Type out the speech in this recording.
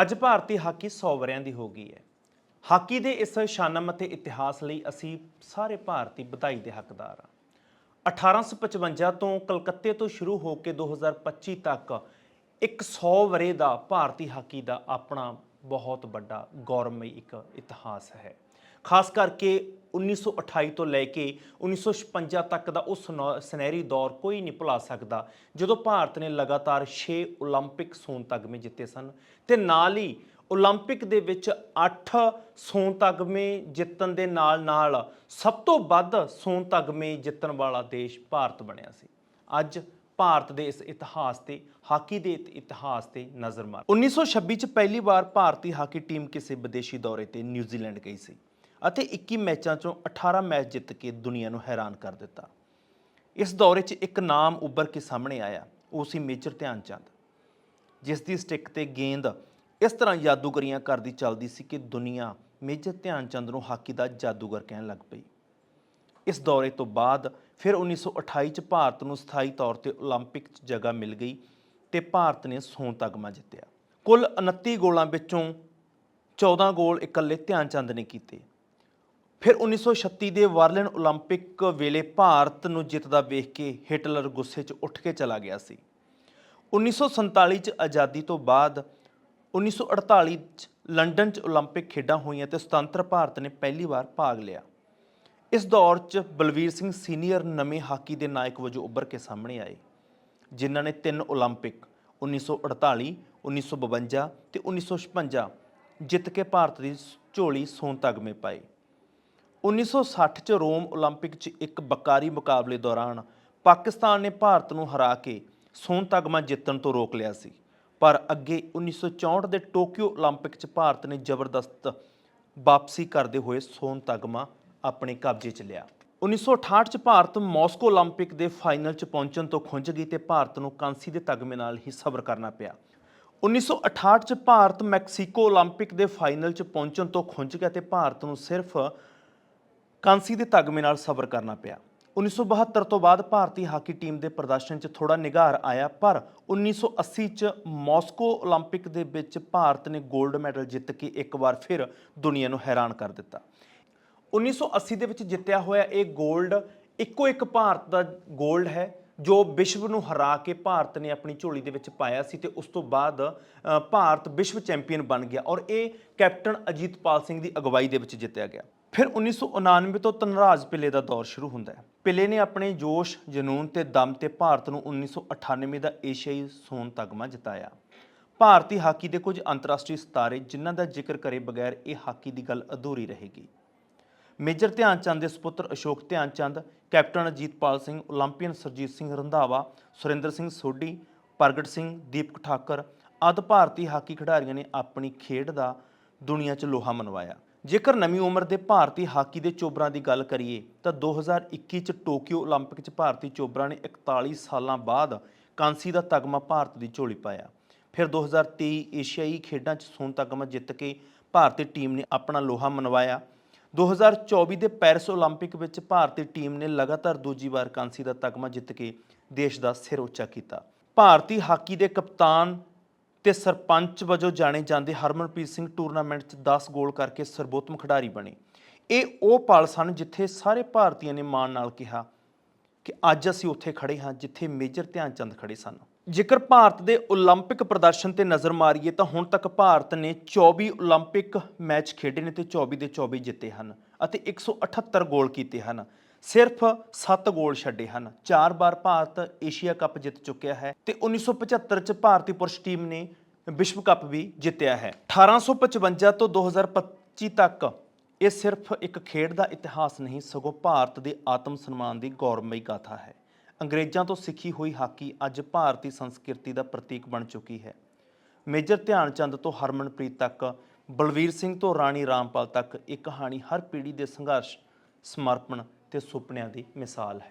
ਅੱਜ ਭਾਰਤੀ ਹਾਕੀ 100 ਵਰਿਆਂ ਦੀ ਹੋ ਗਈ ਹੈ। ਹਾਕੀ ਦੇ ਇਸ ਸ਼ਾਨਮ ਅਤੇ ਇਤਿਹਾਸ ਲਈ ਅਸੀਂ ਸਾਰੇ ਭਾਰਤੀ ਵਧਾਈ ਦੇ ਹੱਕਦਾਰ ਹਾਂ। 1855 ਤੋਂ ਕਲਕੱਤੇ ਤੋਂ ਸ਼ੁਰੂ ਹੋ ਕੇ 2025 ਤੱਕ ਇੱਕ 100 ਵਰੇ ਦਾ ਭਾਰਤੀ ਹਾਕੀ ਦਾ ਆਪਣਾ ਬਹੁਤ ਵੱਡਾ, ਗੌਰਵਮਈ ਇੱਕ ਇਤਿਹਾਸ ਹੈ। ਖਾਸ ਕਰਕੇ 1928 ਤੋਂ ਲੈ ਕੇ 1956 ਤੱਕ ਦਾ ਉਹ ਸੁਨਹਿ- ਸੁਨਹਿਰੀ ਦੌਰ ਕੋਈ ਨਹੀਂ ਭੁਲਾ ਸਕਦਾ ਜਦੋਂ ਭਾਰਤ ਨੇ ਲਗਾਤਾਰ 6 올림픽 ਸੋਨ ਤਗਮੇ ਜਿੱਤੇ ਸਨ ਤੇ ਨਾਲ ਹੀ 올림픽 ਦੇ ਵਿੱਚ 8 ਸੋਨ ਤਗਮੇ ਜਿੱਤਣ ਦੇ ਨਾਲ ਨਾਲ ਸਭ ਤੋਂ ਵੱਧ ਸੋਨ ਤਗਮੇ ਜਿੱਤਣ ਵਾਲਾ ਦੇਸ਼ ਭਾਰਤ ਬਣਿਆ ਸੀ ਅੱਜ ਭਾਰਤ ਦੇ ਇਸ ਇਤਿਹਾਸ ਤੇ ਹਾਕੀ ਦੇ ਇਤ- ਇਤਿਹਾਸ ਤੇ ਨਜ਼ਰ ਮਾਰ 1926 ਚ ਪਹਿਲੀ ਵਾਰ ਭਾਰਤੀ ਹਾਕੀ ਟੀਮ ਕਿਸੇ ਵਿਦੇਸ਼ੀ ਦੌਰੇ ਤੇ ਨਿਊਜ਼ੀਲੈਂਡ ਗਈ ਸੀ ਅਤੇ 21 ਮੈਚਾਂ ਚੋਂ 18 ਮੈਚ ਜਿੱਤ ਕੇ ਦੁਨੀਆ ਨੂੰ ਹੈਰਾਨ ਕਰ ਦਿੱਤਾ ਇਸ ਦੌਰੇ 'ਚ ਇੱਕ ਨਾਮ ਉੱਭਰ ਕੇ ਸਾਹਮਣੇ ਆਇਆ ਉਹ ਸੀ ਮੇਜਰ ਧਿਆਨ ਚੰਦ ਜਿਸ ਦੀ ਸਟਿੱਕ ਤੇ ਗੇਂਦ ਇਸ ਤਰ੍ਹਾਂ ਜਾਦੂਗਰੀਆਂ ਕਰਦੀ ਚੱਲਦੀ ਸੀ ਕਿ ਦੁਨੀਆ ਮੇਜਰ ਧਿਆਨ ਚੰਦ ਨੂੰ ਹਾਕੀ ਦਾ ਜਾਦੂਗਰ ਕਹਿਣ ਲੱਗ ਪਈ ਇਸ ਦੌਰੇ ਤੋਂ ਬਾਅਦ ਫਿਰ 1928 ਚ ਭਾਰਤ ਨੂੰ ਸਥਾਈ ਤੌਰ ਤੇ 올림픽 'ਚ ਜਗ੍ਹਾ ਮਿਲ ਗਈ ਤੇ ਭਾਰਤ ਨੇ ਸੋਨ ਤਗਮਾ ਜਿੱਤਿਆ ਕੁੱਲ 29 ਗੋਲਾਂ ਵਿੱਚੋਂ 14 ਗੋਲ ਇਕੱਲੇ ਧਿਆਨ ਚੰਦ ਨੇ ਕੀਤੇ ਫਿਰ 1936 ਦੇ ਬਰਲਿਨ 올림픽 ਵੇਲੇ ਭਾਰਤ ਨੂੰ ਜਿੱਤਦਾ ਵੇਖ ਕੇ ਹਿਟਲਰ ਗੁੱਸੇ 'ਚ ਉੱਠ ਕੇ ਚਲਾ ਗਿਆ ਸੀ 1947 ਚ ਆਜ਼ਾਦੀ ਤੋਂ ਬਾਅਦ 1948 ਚ ਲੰਡਨ ਚ 올림픽 ਖੇਡਾਂ ਹੋਈਆਂ ਤੇ ਸੁਤੰਤਰ ਭਾਰਤ ਨੇ ਪਹਿਲੀ ਵਾਰ ਭਾਗ ਲਿਆ ਇਸ ਦੌਰ 'ਚ ਬਲਵੀਰ ਸਿੰਘ ਸੀਨੀਅਰ ਨਵੇਂ ਹਾਕੀ ਦੇ ਨਾਇਕ ਵਜੋਂ ਉੱਭਰ ਕੇ ਸਾਹਮਣੇ ਆਏ ਜਿਨ੍ਹਾਂ ਨੇ ਤਿੰਨ 올림픽 1948 1952 ਤੇ 1956 ਜਿੱਤ ਕੇ ਭਾਰਤ ਦੀ ਝੋਲੀ ਸੋਨ ਤਗਮੇ ਪਾਏ 1960 ਚ ਰੋਮ 올림픽 'ਚ ਇੱਕ ਬਕਾਰੀ ਮੁਕਾਬਲੇ ਦੌਰਾਨ ਪਾਕਿਸਤਾਨ ਨੇ ਭਾਰਤ ਨੂੰ ਹਰਾ ਕੇ ਸੋਨ ਤਗਮਾ ਜਿੱਤਣ ਤੋਂ ਰੋਕ ਲਿਆ ਸੀ ਪਰ ਅੱਗੇ 1964 ਦੇ ਟੋਕੀਓ 올림픽 'ਚ ਭਾਰਤ ਨੇ ਜ਼ਬਰਦਸਤ ਵਾਪਸੀ ਕਰਦੇ ਹੋਏ ਸੋਨ ਤਗਮਾ ਆਪਣੇ ਕਬਜ਼ੇ 'ਚ ਲਿਆ 1968 ਚ ਭਾਰਤ ਮਾਸਕੋ 올림픽 ਦੇ ਫਾਈਨਲ 'ਚ ਪਹੁੰਚਣ ਤੋਂ ਖੁੰਝ ਗਈ ਤੇ ਭਾਰਤ ਨੂੰ ਕਾਂਸੀ ਦੇ ਤਗਮੇ ਨਾਲ ਹੀ ਸਬਰ ਕਰਨਾ ਪਿਆ 1968 ਚ ਭਾਰਤ ਮੈਕਸੀਕੋ 올림픽 ਦੇ ਫਾਈਨਲ 'ਚ ਪਹੁੰਚਣ ਤੋਂ ਖੁੰਝ ਗਿਆ ਤੇ ਭਾਰਤ ਨੂੰ ਸਿਰਫ ਕਾਂਸੀ ਦੇ ਤਗਮੇ ਨਾਲ ਸਬਰ ਕਰਨਾ ਪਿਆ। 1972 ਤੋਂ ਬਾਅਦ ਭਾਰਤੀ ਹਾਕੀ ਟੀਮ ਦੇ ਪ੍ਰਦਰਸ਼ਨ 'ਚ ਥੋੜਾ ਨਿਗਾਰ ਆਇਆ, ਪਰ 1980 'ਚ ਮਾਸਕੋ 올림픽 ਦੇ ਵਿੱਚ ਭਾਰਤ ਨੇ 골ਡ ਮੈਡਲ ਜਿੱਤ ਕੇ ਇੱਕ ਵਾਰ ਫਿਰ ਦੁਨੀਆ ਨੂੰ ਹੈਰਾਨ ਕਰ ਦਿੱਤਾ। 1980 ਦੇ ਵਿੱਚ ਜਿੱਤਿਆ ਹੋਇਆ ਇਹ 골ਡ ਇੱਕੋ ਇੱਕ ਭਾਰਤ ਦਾ 골ਡ ਹੈ, ਜੋ ਵਿਸ਼ਵ ਨੂੰ ਹਰਾ ਕੇ ਭਾਰਤ ਨੇ ਆਪਣੀ ਝੋਲੀ ਦੇ ਵਿੱਚ ਪਾਇਆ ਸੀ ਤੇ ਉਸ ਤੋਂ ਬਾਅਦ ਭਾਰਤ ਵਿਸ਼ਵ ਚੈਂਪੀਅਨ ਬਣ ਗਿਆ ਔਰ ਇਹ ਕੈਪਟਨ ਅਜੀਤਪਾਲ ਸਿੰਘ ਦੀ ਅਗਵਾਈ ਦੇ ਵਿੱਚ ਜਿੱਤਿਆ ਗਿਆ। ਫਿਰ 1999 ਤੋਂ ਧਨਰਾਜ ਪਿੱਲੇ ਦਾ ਦੌਰ ਸ਼ੁਰੂ ਹੁੰਦਾ ਹੈ। ਪਿੱਲੇ ਨੇ ਆਪਣੇ ਜੋਸ਼, ਜਨੂਨ ਤੇ ਦਮ ਤੇ ਭਾਰਤ ਨੂੰ 1998 ਦਾ ਏਸ਼ੀਆਈ ਸੋਨ ਤਗਮਾ ਜਿਤਾਇਆ। ਭਾਰਤੀ ਹਾਕੀ ਦੇ ਕੁਝ ਅੰਤਰਰਾਸ਼ਟਰੀ ਸਤਾਰੇ ਜਿਨ੍ਹਾਂ ਦਾ ਜ਼ਿਕਰ ਕਰੇ ਬਗੈਰ ਇਹ ਹਾਕੀ ਦੀ ਗੱਲ ਅਧੂਰੀ ਰਹੇਗੀ। ਮੇਜਰ ਧਿਆਨ ਚੰਦ ਦੇ ਸੁਪੁੱਤਰ ਅਸ਼ੋਕ ਧਿਆਨ ਚੰਦ, ਕੈਪਟਨ ਅਜੀਤਪਾਲ ਸਿੰਘ, 올림픽ੀਅਨ ਸਰਜੀਤ ਸਿੰਘ ਰੰਧਾਵਾ, ਸੁਰਿੰਦਰ ਸਿੰਘ ਸੋਢੀ, ਪ੍ਰਗਟ ਸਿੰਘ, ਦੀਪਕ ਠਾਕਰ ਆਦਿ ਭਾਰਤੀ ਹਾਕੀ ਖਿਡਾਰੀਆਂ ਨੇ ਆਪਣੀ ਖੇਡ ਦਾ ਦੁਨੀਆ 'ਚ ਲੋਹਾ ਮਨਵਾਇਆ। ਜੇਕਰ ਨਵੀਂ ਉਮਰ ਦੇ ਭਾਰਤੀ ਹਾਕੀ ਦੇ ਚੋਬਰਾਂ ਦੀ ਗੱਲ ਕਰੀਏ ਤਾਂ 2021 ਚ ਟੋਕੀਓ 올림픽 'ਚ ਭਾਰਤੀ ਚੋਬਰਾਂ ਨੇ 41 ਸਾਲਾਂ ਬਾਅਦ ਕਾਂਸੀ ਦਾ ਤਗਮਾ ਭਾਰਤ ਦੀ ਝੋਲੀ ਪਾਇਆ ਫਿਰ 2023 ਏਸ਼ੀਆਈ ਖੇਡਾਂ 'ਚ ਸੋਨ ਤਗਮਾ ਜਿੱਤ ਕੇ ਭਾਰਤੀ ਟੀਮ ਨੇ ਆਪਣਾ ਲੋਹਾ ਮਨਵਾਇਆ 2024 ਦੇ ਪੈਰਿਸ 올림픽 ਵਿੱਚ ਭਾਰਤੀ ਟੀਮ ਨੇ ਲਗਾਤਾਰ ਦੂਜੀ ਵਾਰ ਕਾਂਸੀ ਦਾ ਤਗਮਾ ਜਿੱਤ ਕੇ ਦੇਸ਼ ਦਾ ਸਿਰ ਉੱਚਾ ਕੀਤਾ ਭਾਰਤੀ ਹਾਕੀ ਦੇ ਕਪਤਾਨ ਤੇ ਸਰਪੰਚ ਵਜੋਂ ਜਾਣੇ ਜਾਂਦੇ ਹਰਮਨਪ੍ਰੀਤ ਸਿੰਘ ਟੂਰਨਾਮੈਂਟ 'ਚ 10 ਗੋਲ ਕਰਕੇ ਸਰਬੋਤਮ ਖਿਡਾਰੀ ਬਣੇ ਇਹ ਉਹ ਪਲ ਸਨ ਜਿੱਥੇ ਸਾਰੇ ਭਾਰਤੀਆਂ ਨੇ ਮਾਣ ਨਾਲ ਕਿਹਾ ਕਿ ਅੱਜ ਅਸੀਂ ਉੱਥੇ ਖੜੇ ਹਾਂ ਜਿੱਥੇ ਮੇਜਰ ਧਿਆਨ ਚੰਦ ਖੜੇ ਸਨ ਜੇਕਰ ਭਾਰਤ ਦੇ 올림픽 ਪ੍ਰਦਰਸ਼ਨ ਤੇ ਨਜ਼ਰ ਮਾਰੀਏ ਤਾਂ ਹੁਣ ਤੱਕ ਭਾਰਤ ਨੇ 24 올림픽 ਮੈਚ ਖੇਡੇ ਨੇ ਤੇ 24 ਦੇ 24 ਜਿੱਤੇ ਹਨ ਅਤੇ 178 ਗੋਲ ਕੀਤੇ ਹਨ ਸਿਰਫ 7 ਗੋਲ ਛੱਡੇ ਹਨ। ਚਾਰ ਵਾਰ ਭਾਰਤ ਏਸ਼ੀਆ ਕੱਪ ਜਿੱਤ ਚੁੱਕਿਆ ਹੈ ਤੇ 1975 ਚ ਭਾਰਤੀ ਪੁਰਸ਼ ਟੀਮ ਨੇ ਵਿਸ਼ਵ ਕੱਪ ਵੀ ਜਿੱਤਿਆ ਹੈ। 1855 ਤੋਂ 2025 ਤੱਕ ਇਹ ਸਿਰਫ ਇੱਕ ਖੇਡ ਦਾ ਇਤਿਹਾਸ ਨਹੀਂ, ਸਗੋਂ ਭਾਰਤ ਦੇ ਆਤਮ ਸਨਮਾਨ ਦੀ ਗੌਰਵਮਈ ਗਾਥਾ ਹੈ। ਅੰਗਰੇਜ਼ਾਂ ਤੋਂ ਸਿੱਖੀ ਹੋਈ ਹਾਕੀ ਅੱਜ ਭਾਰਤੀ ਸੰਸਕ੍ਰਿਤੀ ਦਾ ਪ੍ਰਤੀਕ ਬਣ ਚੁੱਕੀ ਹੈ। ਮੇਜਰ ਧਿਆਨ ਚੰਦ ਤੋਂ ਹਰਮਨਪ੍ਰੀਤ ਤੱਕ, ਬਲਵੀਰ ਸਿੰਘ ਤੋਂ ਰਾਣੀ ਰਾਮਪਾਲ ਤੱਕ ਇਹ ਕਹਾਣੀ ਹਰ ਪੀੜ੍ਹੀ ਦੇ ਸੰਘਰਸ਼, ਸਮਰਪਣ ਤੇ ਸੁਪਨਿਆਂ ਦੀ ਮਿਸਾਲ ਹੈ।